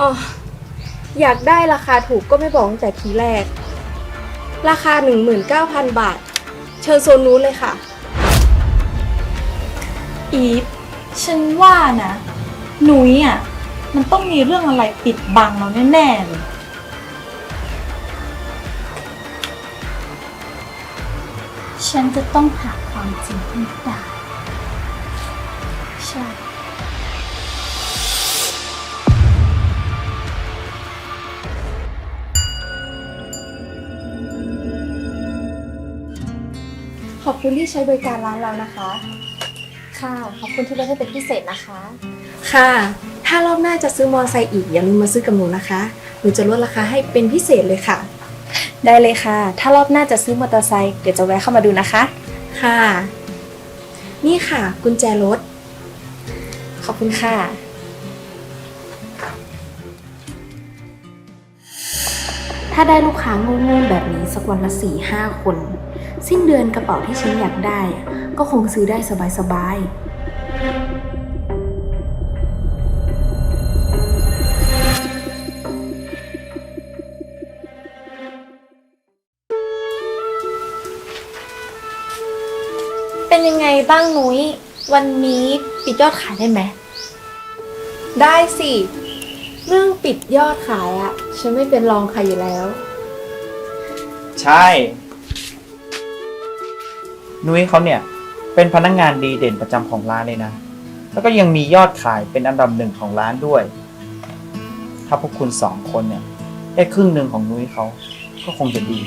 อ๋ออยากได้ราคาถูกก็ไม่บอกตั้งแต่ทีแรก ราคา 19,000 บาท เชิญโซนนู้นเลยค่ะ อีฟฉันว่านะ หนุยอะ มันต้องมีเรื่องอะไรปิดบังเราแน่ๆเลย ฉันจะต้องหาความจริงให้ได้ใช่ ขอบคุณที่ใช้บริการร้านเรานะคะ ค่ะ ขอบคุณที่ลดให้เป็นพิเศษนะคะ ค่ะ ถ้ารอบหน้าจะซื้อมอเตอร์ไซค์อีกอย่าลืมมาซื้อกับหนูนะคะ หนูจะลดราคาให้เป็นพิเศษเลยค่ะ ได้เลยค่ะ ถ้ารอบหน้าจะซื้อมอเตอร์ไซค์เดี๋ยวจะแวะเข้ามาดูนะคะ ค่ะ นี่ค่ะ กุญแจรถ ขอบคุณค่ะ ถ้าได้ลูกค้าโง่ๆแบบนี้สักวันละสี่ห้าคน สิ้นเดือนกระเป๋าที่ฉันอยากได้อะก็คงซื้อได้สบายๆเป็นยังไงบ้างนุ้ย วันนี้ปิดยอดขายได้ไหม ได้สิ เรื่องปิดยอดขายอะฉันไม่เป็นรองใครอยู่แล้ว ใช่ นุ้ยเขาเนี่ยเป็นพนักงงานดีเด่นประจำของร้านเลยนะ แล้วก็ยังมียอดขายเป็นอันดับหนึ่งของร้านด้วย ถ้าพวกคุณสองคนเนี่ยได้ครึ่งหนึ่งของนุ้ยเขาก็คงจะดี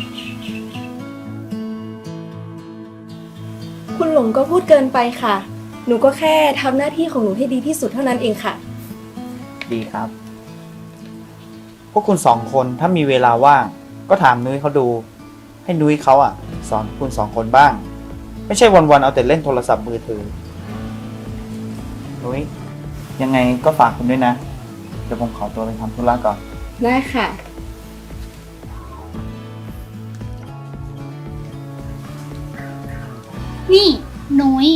คุณหลงก็พูดเกินไปค่ะ หนูก็แค่ทำหน้าที่ของหนูให้ดีที่สุดเท่านั้นเองค่ะ ดีครับ พวกคุณสองคนถ้ามีเวลาว่าง ก็ถามนุ้ยเขาดู ให้นุ้ยเขาอะ สอนคุณสองคนบ้าง ไม่ใช่วันๆเอาแต่เล่นโทรศัพท์มือถือนุ้ยยังไงก็ฝากคุณด้วยนะ เดี๋ยวผมขอตัวไปทำธุระก่อน ได้ค่ะ นี่นุ้ย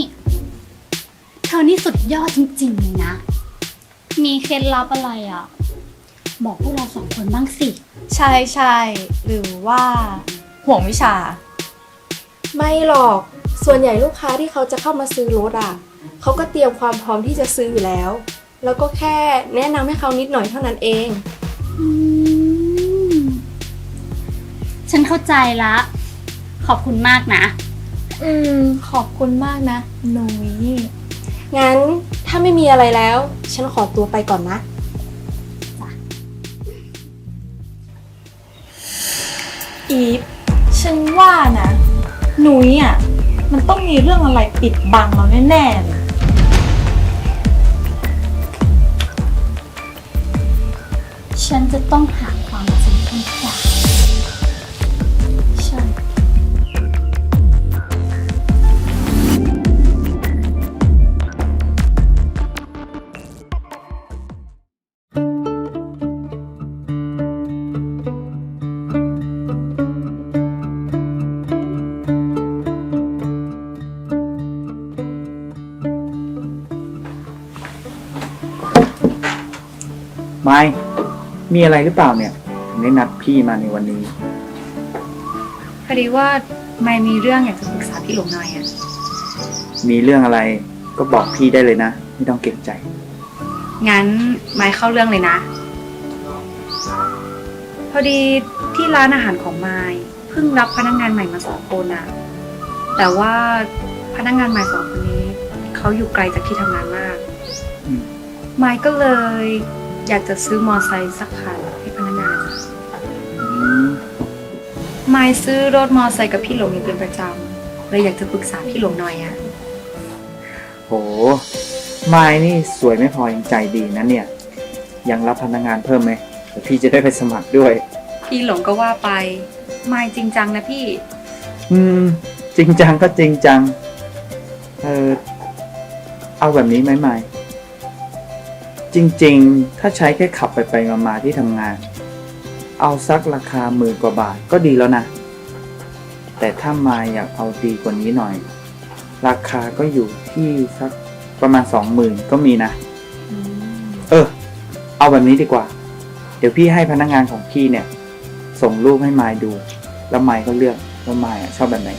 เธอนี่สุดยอดจริงๆเลยนะ มีเคล็ดลับอะไรอะ่ะ บอกพวกเราสองคนบ้างสิ ใช่ใช่หรือว่า ห่วงวิชา ไม่หรอก ส่วนใหญ่ลูกค้าที่เขาจะเข้ามาซื้อรถอะเขาก็เตรียมความพร้อมที่จะซื้ออยู่แล้ว แล้วก็แค่แนะนำให้เขานิดหน่อยเท่านั้นเอง อืม ฉันเข้าใจละ ขอบคุณมากนะ อืม ขอบคุณมากนะหนุยงั้นถ้าไม่มีอะไรแล้ว ฉันขอตัวไปก่อนนะ อีฟฉันว่านะหนุยอะ มันต้องมีเรื่องอะไรปิดบังเราแน่ๆเลยฉันจะต้องหา ไม่มีอะไรหรือเปล่าเนี่ยถึงได้นัดพี่มาในวันนี้ พอดีว่าไม่มีเรื่องอยากจะปรึกษาพี่หลงหน่อยอะมีเรื่องอะไรก็บอกพี่ได้เลยนะ ไม่ต้องเก็บใจ งั้นไม่เข้าเรื่องเลยนะ พอดีที่ร้านอาหารของไม้เพิ่งรับพนักงงานใหม่มาสองคนอะแต่ว่าพนักงงานใหม่สองคนนี้เขาอยู่ไกลจากที่ทำงานมากอืม ไม้ก็เลย อยากจะซื้อมอไซค์สักคันให้พนักงานอะอืมไม้ซื้อรถมอไซค์กับพี่หลงอยู่เป็นประจำเลยอยากจะปรึกษาพี่หลงหน่อยอะโหไม้นี่สวยไม่พอยังใจดีนะเนี่ย ยังรับพนักงานเพิ่มไหมเดี๋ยวพี่จะได้ไปสมัครด้วย พี่หลงก็ว่าไปไม่จริงจังนะพี่ อืม จริงจังก็จริงจัง เออเอาแบบนี้ไหมไม่ จริงๆ ถ้าใช้แค่ขับไปไปมามาๆที่ทำงาน เอาสักราคาหมื่นกว่าบาทก็ดีแล้วนะ แต่ถ้ามาอยากเอาดีกว่านี้หน่อย ราคาก็อยู่ที่สักประมาณสองหมื่นก็มีนะ เออ เอาแบบนี้ดีกว่า เดี๋ยวพี่ให้พนักงานของพี่เนี่ย ส่งรูปให้มายดู แล้วมายก็เลือก ว่ามายอะชอบแบบไหน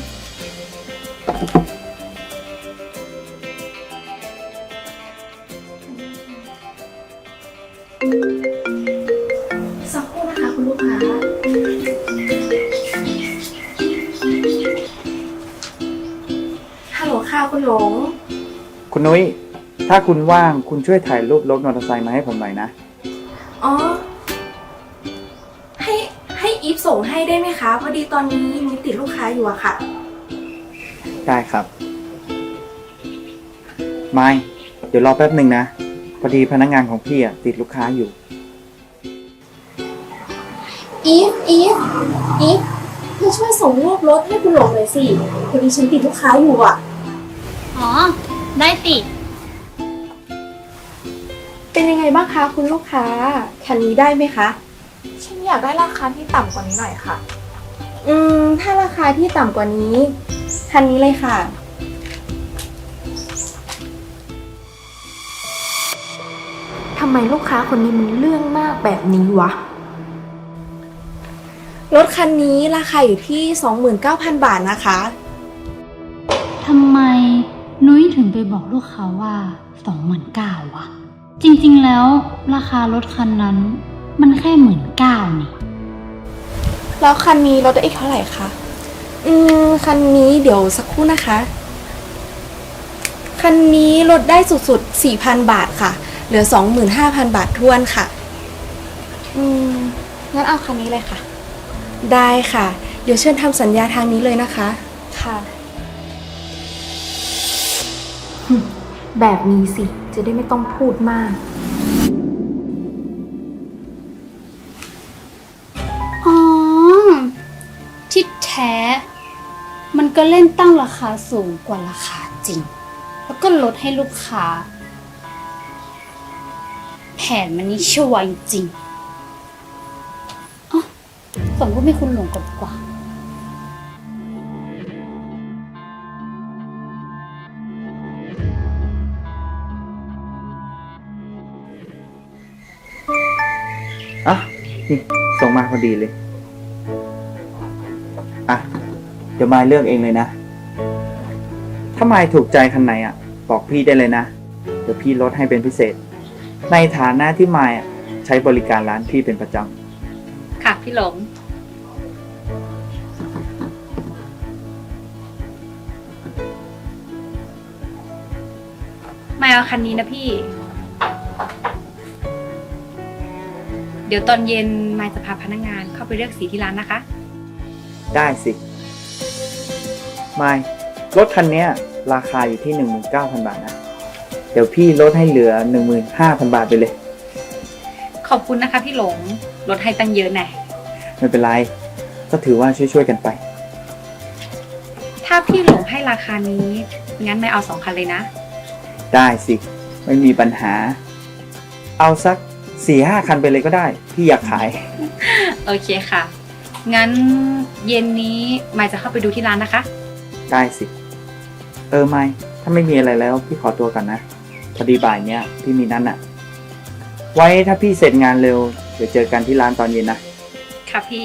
คุณนุ้ย ถ้าคุณว่างคุณช่วยถ่ายรูปรถมอเตอร์ไซค์มาให้ผมหน่อยนะ อ๋อ ให้ให้อีฟส่งให้ได้ไหมคะ พอดีตอนนี้มีติดลูกค้าอยู่อะค่ะ ได้ครับ ไม่เดี๋ยวรอแป๊บหนึ่งนะ พอดีพนักงานของพี่อะติดลูกค้าอยู่ อีฟ อีฟ อีฟเธอช่วยส่งรูปรถให้คุณหลงหน่อยสิพอดีฉันติดลูกค้าอยู่อะอ๋อ ได้สิเป็นยังไงบ้างคะคุณลูกค้า คันนี้ได้ไหมคะ ฉันอยากได้ราคาที่ต่ำกว่านี้หน่อยค่ะ อืม ถ้าราคาที่ต่ำกว่านี้ คันนี้เลยค่ะ ทำไมลูกค้าคนนี้มันเรื่องมากแบบนี้วะ รถคันนี้ราคาอยู่ที่ 29,000 บาทนะคะ ทำไม นุ้ยถึงไปบอกลูกค้าว่าสองหมื่นเก้าวะจริงๆแล้วราคารถคันนั้น มันแค่หมื่นเก้านี่ แล้วคันนี้ลดได้อีกเท่าไหร่คะ อืม คันนี้เดี๋ยวสักครู่นะคะ คันนี้ลดได้สุดๆ 4,000 บาทค่ะ เหลือ 25,000 บาททวนค่ะ อืม งั้นเอาคันนี้เลยค่ะ ได้ค่ะ เดี๋ยวเชิญทำสัญญาทางนี้เลยนะคะ ค่ะ แบบนี้สิ จะได้ไม่ต้องพูดมาก อ๋อ ที่แท้ มันก็เล่นตั้งราคาสูงกว่าราคาจริง แล้วก็ลดให้ลูกค้า แผนมันนี่ชั่วจริงอ๋อส่งรูปให้คุณหลวงก่อนกว่า นี่ส่งมาพอดีเลย อะ เดี๋ยวมายเลือกเองเลยนะ ถ้ามายถูกใจคันไหนอะ บอกพี่ได้เลยนะ เดี๋ยวพี่ลดให้เป็นพิเศษ ในฐานะที่มายอะใช้บริการร้านพี่เป็นประจค่ะพี่หลง มาเอาคันนี้นะพี่ ดี๋ยวตอนเย็นมายจะพาพนักงานเข้าไปเลือกสีที่ร้านนะคะำได้สิมายรถคันเนี้ย ราคาอยู่ที่ 19,000 บาทนะ เดี๋ยวพี่ลดให้เหลือ 15,000 บาทไปเลย ขอบคุณนะคะพี่หลงลดให้ตั้งเยอะแน่ไม่เป็นไร ก็ถือว่าช่วยๆกันไป ถ้าพี่หลงให้ราคานี้งั้นไม่เอาสองคันเลยนะ ได้สิ ไม่มีปัญหา เอาสัก สี่ห้าคันไปเลยก็ได้ พี่อยากขาย โอเคค่ะ งั้นเย็นนี้มายจะเข้าไปดูที่ร้านนะคะ ได้สิ เออไม่ถ้าไม่มีอะไรแล้วพี่ขอตัวก่อนนะ พอดีบ่ายเนี้ยพี่มีนัดอะไว้ถ้าพี่เสร็จงานเร็วเดี๋ยวเจอกันที่ร้านตอนเย็นนะ ค่ะพี่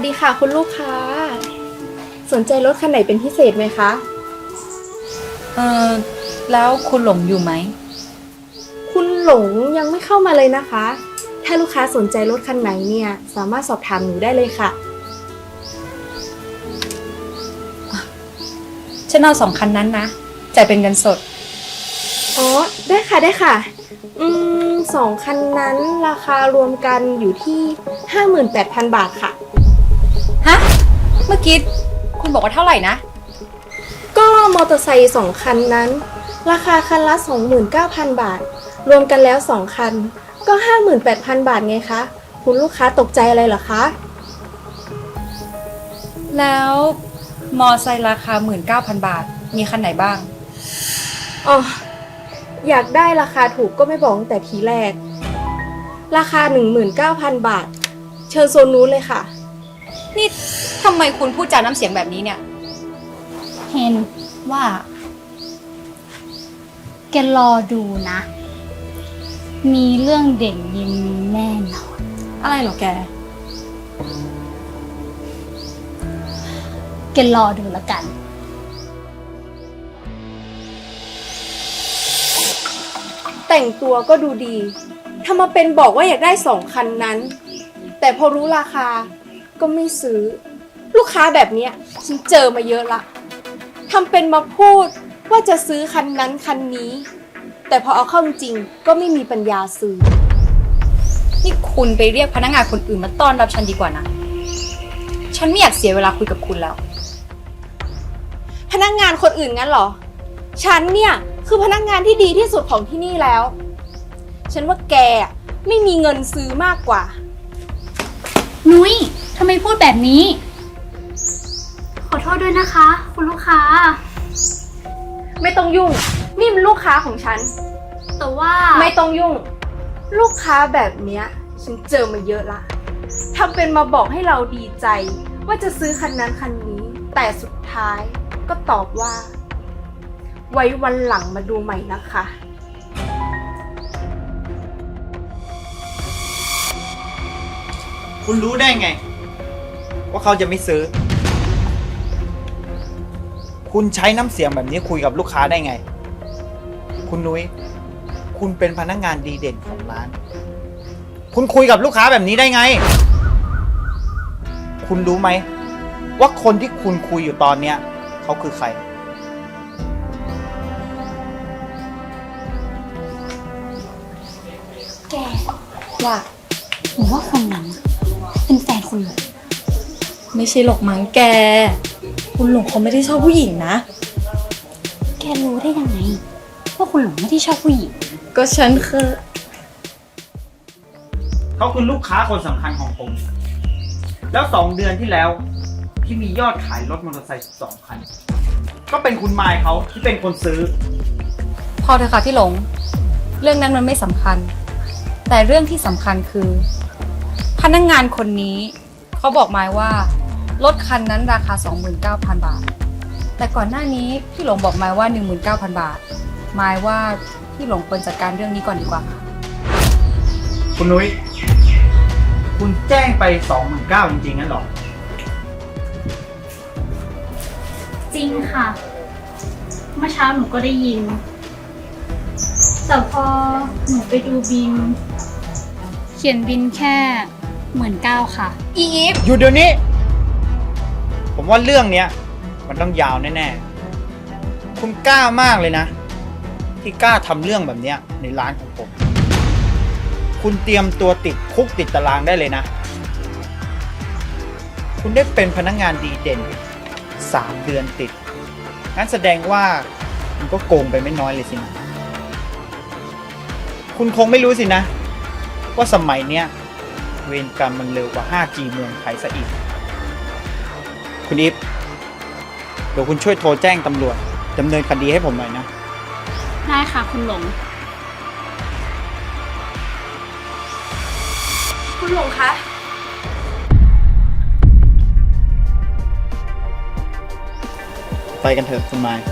สวัสดีค่ะ คุณลูกค้า สนใจรถคันไหนเป็นพิเศษไหมคะ เออแล้วคุณหลงอยู่ไหม คุณหลงยังไม่เข้ามาเลยนะคะ ถ้าลูกค้าสนใจรถคันไหนเนี่ย สามารถสอบถามหนูได้เลยค่ะ ฉันเอาสองคันนั้นนะจ่ายเป็นเงินสด อ๋อ ได้ค่ะได้ค่ะ อืมสองคันนั้นราคารวมกันอยู่ที่ 58,000 บาทค่ะ ฮะ เมื่อกี้คุณบอกว่าเท่าไหร่นะ ก็มอเตอร์ไซค์สองคันนั้น ราคาคันละ 29,000 บาท รวมกันแล้ว 2 คัน ก็ 58,000 บาทไงคะ คุณลูกค้าตกใจอะไรเหรอคะ แล้วมอไซค์ราคา 19,000 บาท มีคันไหนบ้าง อ๋อ อยากได้ราคาถูกก็ไม่บอกตั้งแต่ทีแรก ราคา 19,000 บาท เชิญโซนนู้นเลยค่ะ นี่ทำไมคุณพูดจาน้ำเสียงแบบนี้เนี่ยเห็นว่า แกรอดูนะ มีเรื่องเด่นยิงแน่นอนอะไรเหรอแก แกรอดูแล้วกัน แต่งตัวก็ดูดีทำมาเป็นบอกว่าอยากได้สองคันนั้น แต่พอรู้ราคา ก็ไม่ซื้อ ลูกค้าแบบเนี้ยฉันเจอมาเยอะละทำเป็นมาพูดว่าจะซื้อคันนั้นคันนี้ แต่พอเอาเข้าจริงก็ไม่มีปัญญาซื้อ นี่คุณไปเรียกพนักงานคนอื่นมาต้อนรับฉันดีกว่านะ ฉันไม่อยากเสียเวลาคุยกับคุณแล้ว พนักงานคนอื่นงั้นเหรอ ฉันเนี่ยคือพนักงานที่ดีที่สุดของที่นี่แล้ว ฉันว่าแกไม่มีเงินซื้อมากกว่า นุ้ย ทำไมพูดแบบนี้ ขอโทษด้วยนะคะ คุณลูกค้า ไม่ต้องยุ่ง นี่มันลูกค้าของฉัน แต่ว่าไม่ต้องยุ่ง ลูกค้าแบบเนี้ย ฉันเจอมาเยอะละทำเป็นมาบอกให้เราดีใจ ว่าจะซื้อคันนั้นคันนี้ แต่สุดท้ายก็ตอบว่า ไว้วันหลังมาดูใหม่นะคะ คุณรู้ได้ไง ว่าเขาจะไม่ซื้อ คุณใช้น้ำเสียงแบบนี้คุยกับลูกค้าได้ไง คุณนุ้ย คุณเป็นพนักงานดีเด่นของร้าน คุณคุยกับลูกค้าแบบนี้ได้ไง คุณรู้ไหม ว่าคนที่คุณคุยอยู่ตอนเนี้ยเขาคือใคร แกว่าหนูว่าคนนั้น ไม่ใช่หรอกมั้งแก คุณหลงเขาไม่ได้ชอบผู้หญิงนะ แกรู้ได้ยังไง ว่าคุณหลงไม่ได้ชอบผู้หญิง ก็ฉันคือเขาคือลูกค้าคนสำคัญของผม แล้วสองเดือนที่แล้ว ที่มียอดขายรถมอเตอร์ไซค์สองคัน ก็เป็นคุณมายเขาที่เป็นคนซื้อ พอเถอะค่ะพี่หลง เรื่องนั้นมันไม่สำคัญ แต่เรื่องที่สำคัญคือ พนักงงานคนนี้ เขาบอกมายว่า รถคันนั้นราคา 29,000 บาท แต่ก่อนหน้านี้พี่หลงบอกมายว่า 19,000 บาทมายว่าพี่หลงควรจัดการเรื่องนี้ก่อนดีกว่าค่ะ คุณนุ้ย คุณแจ้งไปสองหมื่นเก้าจริงๆงั้นเหรอ จริงค่ะ เมื่อเช้าหนูก็ได้ยิน แต่พอหนูไปดูบิน เขียนบินแค่หมื่นเก้าค่ะ อีฟ อยู่เดี๋ยวนี้ ผมว่าเรื่องเนี้ย มันต้องยาวแน่ๆ คุณกล้ามากเลยนะ ที่กล้าทำเรื่องแบบเนี้ยในร้านของผม คุณเตรียมตัวติดคุกติดตารางได้เลยนะ คุณได้เป็นพนักงงานดีเด่นสามเดือนติด งั้นแสดงว่าคุณก็โกงไปไม่น้อยเลยสินะคุณคงไม่รู้สินะ ว่าสมัยเนี้ยเวรกรรมมันเร็วกว่า 5G เมืองไทยซะอีก คุณอีฟเดี๋ยวคุณช่วยโทรแจ้งตำรวจดำเนินคดีให้ผมหน่อยนะ ได้ค่ะคุณหลง คุณหลงคะ ไปกันเถอะคุณไมค์